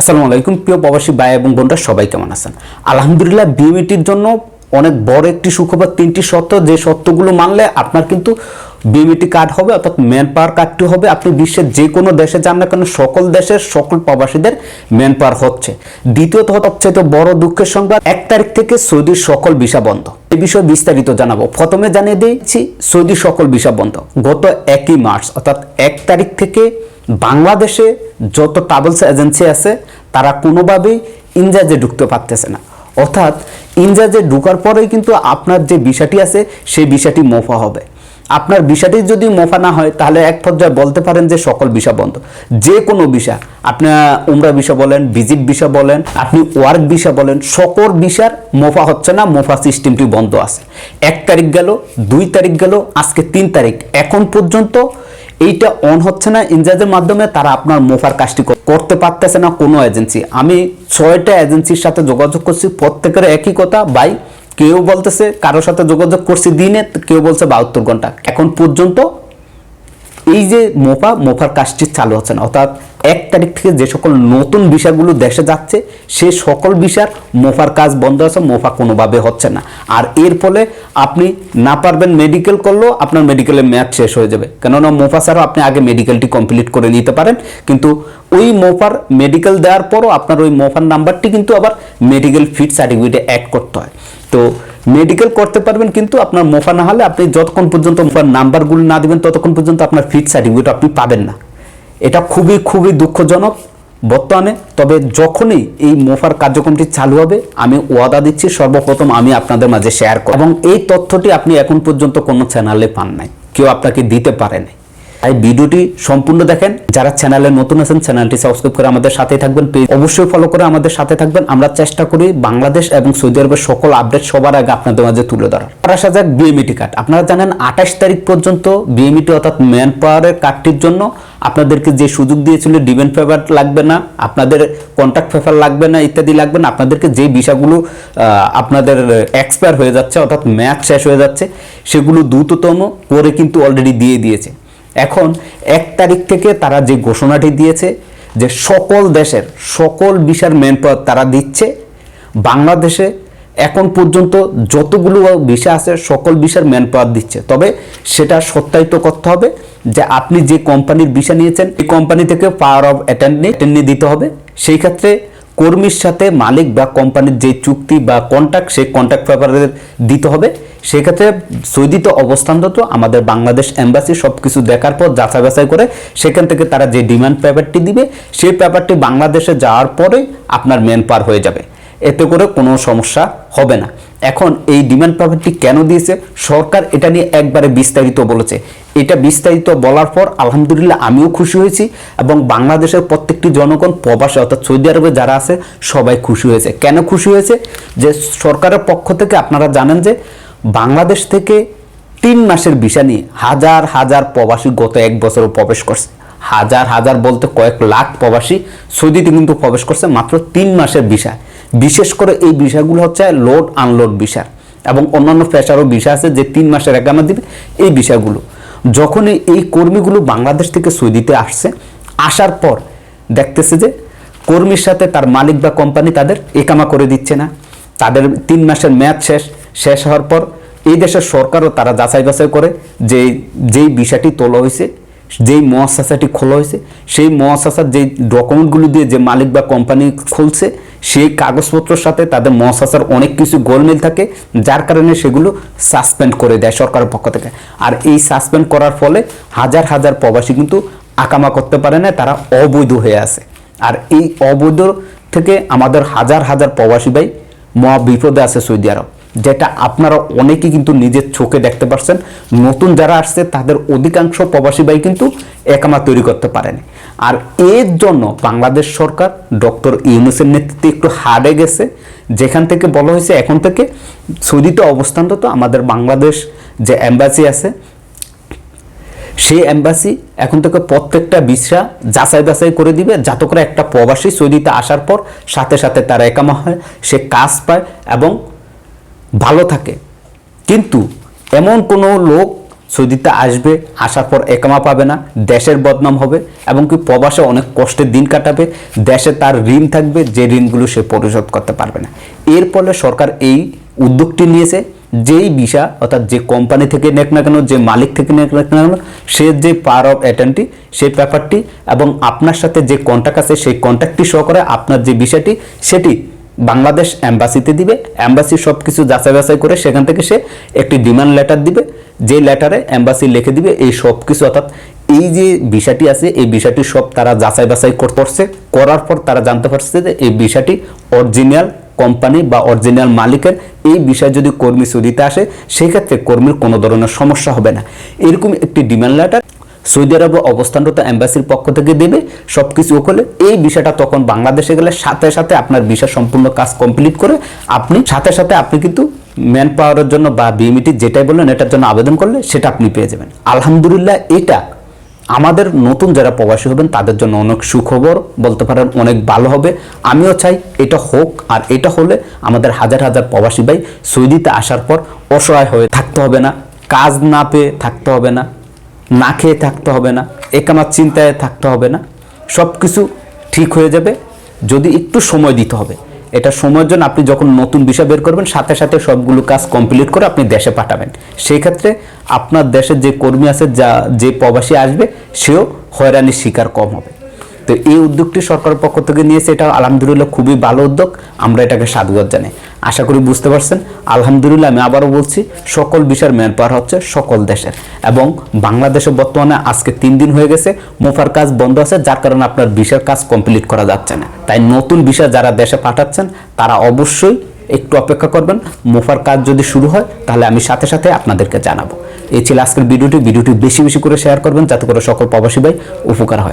আসসালামু আলাইকুম, প্রিয় প্রবাসী ভাই এবং বোনরা, সবাই কেমন আছেন? আলহামদুলিল্লাহ, বিএমইটির জন্য অনেক বড় একটি সুখবর, তিনটি শর্ত, যে শর্তগুলো মানলে আপনার কিন্তু বিএমইটি কার্ড হবে, অর্থাৎ ম্যান পাওয়ার কার্ডটি হবে। আপনি বিশ্বের যে কোনো দেশে যান না কেন, সকল দেশের সকল প্রবাসীদের ম্যান পাওয়ার হচ্ছে। দ্বিতীয়ত সবচেয়ে বড় দুঃখের সংবাদ, এক তারিখ থেকে সৌদির সকল ভিসা বন্ধ। এই বিষয়ে বিস্তারিত জানাব। প্রথমে জানিয়ে দিয়েছি সৌদি সকল ভিসা বন্ধ। গত একই মার্চ, অর্থাৎ এক তারিখ থেকে বাংলাদেশে যত ট্রাভেলস এজেন্সি আছে, তারা কোনোভাবেই ইনজাজে ঢুকতে পারতেছে না। অর্থাৎ ইনজাজে ঢুকার পরেই কিন্তু আপনার যে বিষয়টি আছে, সেই বিষয়টি মোফা হবে। আপনার বিষয়টি যদি মোফা না হয়, তাহলে এক পর্যায়ে বলতে পারেন যে সকল বিষয় বন্ধ। যে কোনো বিষয় আপনার উমরা বিষয় বলেন, ভিজিট বিষয় বলেন, আপনি ওয়ার্ক বিষয় বলেন, সকল বিষয়ের মোফা হচ্ছে না, মোফা সিস্টেমটি বন্ধ আছে। এক তারিখ গেল, দুই তারিখ গেল, আজকে তিন তারিখ। এখন পর্যন্ত এইটা অন হচ্ছে না ইনজাজের মাধ্যমে তারা আপনার মোফার কাজটি করতে পারতেছে না কোনো এজেন্সি আমি ছয়টা এজেন্সির সাথে যোগাযোগ করছি, প্রত্যেকের একই কথা বাই কেউ বলতেছে কারোর সাথে যোগাযোগ করছি দিনে, কেউ বলছে বাহাত্তর ঘণ্টা। এখন পর্যন্ত এই যে মোফা মোফার কাজটি চালু হচ্ছে না। অর্থাৎ এক তারিখ থেকে যে সকল নতুন বিষয়গুলো দেশে যাচ্ছে, সে সকল বিষয়ের মোফার কাজ বন্ধ আছে মোফা কোনোভাবে হচ্ছে না। আর এর ফলে আপনি না পারবেন মেডিকেল করলেও আপনার মেডিকেলের মেয়াদ শেষ হয়ে যাবে। কেননা মোফা ছাড়াও আপনি আগে মেডিকেলটি কমপ্লিট করে নিতে পারেন। কিন্তু ওই মোফার মেডিকেল দেওয়ার পরও আপনার ওই মোফার নাম্বারটি কিন্তু আবার মেডিকেল ফিট সার্টিফিকেটে অ্যাড করতে হয়। তো মেডিকেল করতে পারবেন, কিন্তু আপনার মোফা না হলে আপনি যতক্ষণ পর্যন্ত মোফার নাম্বারগুলো না দিবেন, ততক্ষণ পর্যন্ত আপনার ফিট সার্টিফিকেট আপনি পাবেন না। এটা খুবই খুবই দুঃখজনক বর্তমানে, তবে যখনই এই মোফার কার্যক্রমটি চালু হবে, আমি ওয়াদা দিচ্ছি, সর্বপ্রথম আমি আপনাদের মাঝে শেয়ার করব। এবং এই তথ্যটি আপনি এখন পর্যন্ত কোনো চ্যানেলে পান নাই। কেউ আপনাকে দিতে পারে নাই তাই ভিডিওটি সম্পূর্ণ দেখেন। যারা চ্যানেলে নতুন আছেন, চ্যানেলটি সাবস্ক্রাইব করে আমাদের সাথে থাকবেন। পেজ অবশ্যই ফলো করে আমাদের সাথে থাকবেন। আমরা চেষ্টা করি বাংলাদেশ এবং সৌদি আরবের সকল আপডেট সবার আগে আপনাদের মাঝে তুলে ধরার। আর আসা যাক বিএমইটি কার্ড আপনারা জানেন, আঠাশ তারিখ পর্যন্ত বিএমইটি অর্থাৎ ম্যান পাওয়ারের কার্ডটির জন্য আপনাদেরকে যে সুযোগ দিয়েছিল ডিমেন্ট পেপার লাগবে না, আপনাদের কন্ট্যাক্ট পেপার লাগবে না, ইত্যাদি লাগবে না, আপনাদেরকে যে বিষয়গুলো আপনাদের এক্সপায়ার হয়ে যাচ্ছে, অর্থাৎ ম্যাচ শেষ হয়ে যাচ্ছে, সেগুলো দ্রুততম করে কিন্তু অলরেডি দিয়ে দিয়েছে। এখন এক তারিখ থেকে তারা যে ঘোষণাটি দিয়েছে যে সকল দেশের সকল বিষয়ের ম্যান তারা দিচ্ছে, বাংলাদেশে এখন পর্যন্ত যতগুলো বিষয় আছে সকল বিষয়ের ম্যান পাওয়ার দিচ্ছে। তবে সেটা সত্যায়িত করতে হবে যে আপনি যে কোম্পানির বিষয় নিয়েছেন, এই কোম্পানি থেকে পাওয়ার অফ অ্যাটেন্ডি অ্যাটেন্ডি দিতে হবে। সেই ক্ষেত্রে কর্মীর সাথে মালিক বা কোম্পানির যে চুক্তি বা কন্ট্যাক্ট সেই কন্ট্যাক্ট পেপারের দিতে হবে। সেক্ষেত্রে সৌদিতে অবস্থানরত আমাদের বাংলাদেশ এম্বাসি সব কিছু দেখার পর যাচাই বাছাই করে সেখান থেকে তারা যে ডিমান্ড পেপারটি দিবে, সেই পেপারটি বাংলাদেশে যাওয়ার পরে আপনার মেন পার হয়ে যাবে। এতে করে কোনো সমস্যা হবে না। এখন এই ডিমান্ড পেপারটি কেন দিয়েছে? সরকার এটা নিয়ে একবারে বিস্তারিত বলেছে। এটা বিস্তারিত বলার পর আলহামদুলিল্লাহ আমিও খুশি হয়েছি এবং বাংলাদেশের প্রত্যেকটি জনগণ, প্রবাসে অর্থাৎ সৌদি আরবে যারা আছে, সবাই খুশি হয়েছে। কেন খুশি হয়েছে? যে সরকারের পক্ষ থেকে আপনারা জানেন যে বাংলাদেশ থেকে তিন মাসের ভিসা নিয়ে হাজার হাজার প্রবাসী গত এক বছরও প্রবেশ করছে। হাজার হাজার বলতে কয়েক লাখ প্রবাসী সৌদিতে কিন্তু প্রবেশ করছে মাত্র তিন মাসের ভিসা। বিশেষ করে এই বিষয়গুলো হচ্ছে লোড আনলোড ভিসা এবং অন্যান্য পেশারও বিষয় আছে যে তিন মাসের একামা দিবে এই বিষয়গুলো যখনই এই কর্মীগুলো বাংলাদেশ থেকে সৌদিতে আসছে, আসার পর দেখতেছে যে কর্মীর সাথে তার মালিক বা কোম্পানি তাদের একামা করে দিচ্ছে না। তাদের তিন মাসের মেয়াদ শেষ। শেষ হওয়ার পর এই দেশের সরকারও তারা যাচাই বাছাই করে যে যেই বিষয়টি তোলা হয়েছে, যেই মহাশাসাটি খোলা হয়েছে, সেই মহাশাসার যেই ডকুমেন্টগুলো দিয়ে যে মালিক বা কোম্পানি খুলছে, সেই কাগজপত্রের সাথে তাদের মহাশাসার অনেক কিছু গোলমেল থাকে, যার কারণে সেগুলো সাসপেন্ড করে দেয় সরকারের পক্ষ থেকে। আর এই সাসপেন্ড করার ফলে হাজার হাজার প্রবাসী কিন্তু আকামা করতে পারে না, তারা অবৈধ হয়ে আছে। আর এই অবৈধ থেকে আমাদের হাজার হাজার প্রবাসী ভাই মহা বিপদে আছে সৌদি আরব। যেটা আপনারা অনেকেই কিন্তু নিজের চোখে দেখতে পারছেন। নতুন যারা আসছে, তাদের অধিকাংশ প্রবাসী ভাই কিন্তু একামা তৈরি করতে পারেনি। আর এর জন্য বাংলাদেশ সরকার ডক্টর ইউনুসের নেতৃত্বে একটু হারে গেছে, যেখান থেকে বলা হয়েছে এখন থেকে সৌদিতে অবস্থানরত আমাদের বাংলাদেশ যে অ্যাম্বাসি আছে, সেই অ্যাম্বাসি এখন থেকে প্রত্যেকটা ভিসা যাচাই বাছাই করে দিবে। যাতে করে একটা প্রবাসী সৌদিতে আসার পর সাথে সাথে তার একামা হয়, সে কাজ পায় এবং ভালো থাকে। কিন্তু এমন কোনো লোক সৌদিতে আসবে, আসার পর একামা পাবে না, দেশের বদনাম হবে এবং কি প্রবাসে অনেক কষ্টের দিন কাটাবে, দেশে তার ঋণ থাকবে, যে ঋণগুলো সে পরিশোধ করতে পারবে না। এর ফলে সরকার এই উদ্যোগটি নিয়েছে, যেই ভিসা অর্থাৎ যে কোম্পানি থেকে নেক না কেন, যে মালিক থেকে নেক না কেন, সে যে পাওয়ার অফ অ্যাটেন্টি সেই ব্যাপারটি এবং আপনার সাথে যে কন্ট্যাক্ট আছে, সেই কন্ট্যাক্টটি সহকারে আপনার যে বিষয়টি সেটি বাংলাদেশ অ্যাম্বাসিতে দিবে অ্যাম্বাসি সব কিছু যাচাই বাছাই করে সেখান থেকে সে একটি ডিমান্ড লেটার দিবে, যে লেটারে অ্যাম্বাসি লিখে দিবে, এই সব কিছু অর্থাৎ এই যে বিষয়টি আছে, এই বিষয়টি সব তারা যাচাই বাছাই করতে করার পর তারা জানতে পারছে যে এই বিষয়টি অরিজিনাল কোম্পানি বা অরিজিনাল মালিকের, এই বিষয়ে যদি কর্মী সৌদিতে আসে, সেক্ষেত্রে কর্মীর কোনো ধরনের সমস্যা হবে না। এরকম একটি ডিমান্ড লেটার সৌদি আরবে অবস্থানরত অ্যাম্বাসির পক্ষ থেকে দেবে সব কিছু হলে এই বিষয়টা তখন বাংলাদেশে গেলে সাথে সাথে আপনার বিষয় সম্পূর্ণ কাজ কমপ্লিট করে আপনি, সাথে সাথে আপনি কিন্তু ম্যান পাওয়ারের জন্য বা বিএমইটি যেটাই বললেন এটার জন্য আবেদন করলে সেটা আপনি পেয়ে যাবেন। আলহামদুলিল্লাহ এটা আমাদের নতুন যারা প্রবাসী হবেন তাদের জন্য অনেক সুখবর, বলতে পারেন অনেক ভালো হবে। আমিও চাই এটা হোক আর এটা হলে আমাদের হাজার হাজার প্রবাসী ভাই সৌদিতে আসার পর অসহায় হয়ে থাকতে হবে না, কাজ না পেয়ে থাকতে হবে না। না খেয়ে থাকতে হবে না একামার চিন্তায় থাকতে হবে না সব কিছু ঠিক হয়ে যাবে, যদি একটু সময় দিতে হবে। এটা সময়ের জন্য আপনি যখন নতুন বিষয় বের করবেন, সাথে সাথে সবগুলো কাজ কমপ্লিট করে আপনি দেশে পাঠাবেন। সেই ক্ষেত্রে আপনার দেশের যে কর্মী আছে, যা, যে প্রবাসী আসবে, সেও হয়রানির শিকার কম হবে। তো এই উদ্যোগটি সরকারের পক্ষ থেকে নিয়েছে, এটা আলহামদুলিল্লাহ খুবই ভালো উদ্যোগ, আমরা এটাকে সাধুবাদ জানাই। আশা করি বুঝতে পারছেন। আলহামদুলিল্লাহ আমি আবারও বলছি, সকল বিষয়ের ম্যান পাওয়ার হচ্ছে সকল দেশের। এবং বাংলাদেশে বর্তমানে আজকে তিন দিন হয়ে গেছে, মোফার কাজ বন্ধ আছে, যার কারণে আপনার বিষয়ের কাজ কমপ্লিট করা যাচ্ছে না। তাই নতুন বিষয় যারা দেশে পাঠাচ্ছেন, তারা অবশ্যই একটু অপেক্ষা করবেন। মোফার কাজ যদি শুরু হয়, তাহলে আমি সাথে সাথে আপনাদেরকে জানাব। এই ছিল আজকের ভিডিওটি। ভিডিওটি বেশি বেশি করে শেয়ার করবেন, যাতে করে সকল প্রবাসী ভাই উপকার হয়।